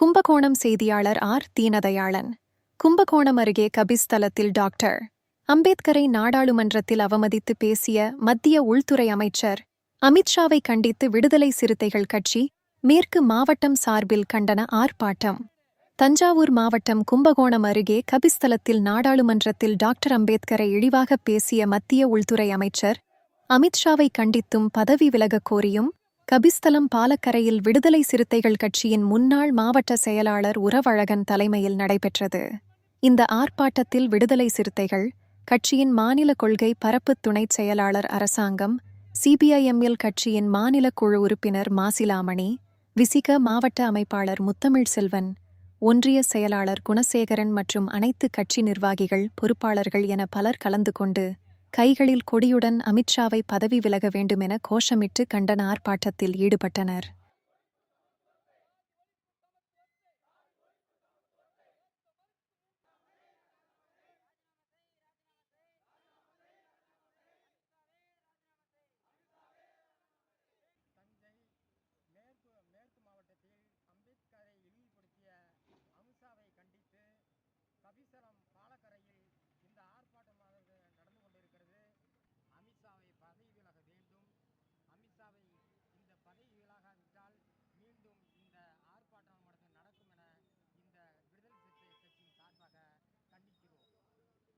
கும்பகோணம் செய்தியாளர் ஆர். தீனதயாளன். கும்பகோணம் அருகே கபிஸ்தலத்தில் டாக்டர். அம்பேத்கரை நாடாளுமன்றத்தில் அவமதித்து பேசிய மத்திய உள்துறை அமைச்சர் அமித்ஷாவை கண்டித்து விடுதலை சிறுத்தைகள் கட்சி மேற்கு மாவட்டம் சார்பில் கண்டன ஆர்ப்பாட்டம். தஞ்சாவூர் மாவட்டம் கும்பகோணம் அருகே கபிஸ்தலத்தில் நாடாளுமன்றத்தில் டாக்டர் அம்பேத்கரை இழிவாக பேசிய மத்திய உள்துறை அமைச்சர் அமித்ஷாவை கண்டித்தும் பதவி விலகக் கோரியும் கபிஸ்தலம் பாலக்கரையில் விடுதலை சிறுத்தைகள் கட்சியின் முன்னாள் மாவட்ட செயலாளர் உறவழகன் தலைமையில் நடைபெற்றது. இந்த ஆர்ப்பாட்டத்தில் விடுதலை சிறுத்தைகள் கட்சியின் மாநில கொள்கை பரப்பு துணைச் செயலாளர் அரசாங்கம் சிபிஐஎம்எல் கட்சியின் மாநில குழு உறுப்பினர் மாசிலாமணி விசிக மாவட்ட அமைப்பாளர் முத்தமிழ் செல்வன் ஒன்றிய செயலாளர் குணசேகரன் மற்றும் அனைத்து கட்சி நிர்வாகிகள் பொறுப்பாளர்கள் என பலர் கலந்து கொண்டு கைகளில் கொடியுடன் அமித்ஷாவை பதவி விலக வேண்டுமென கோஷமிட்டு கண்டன ஆர்ப்பாட்டத்தில் ஈடுபட்டனர். அம்பேத்கரை இழிவுபடுத்திய அமித்ஷாவை கண்டித்து கபிசரம்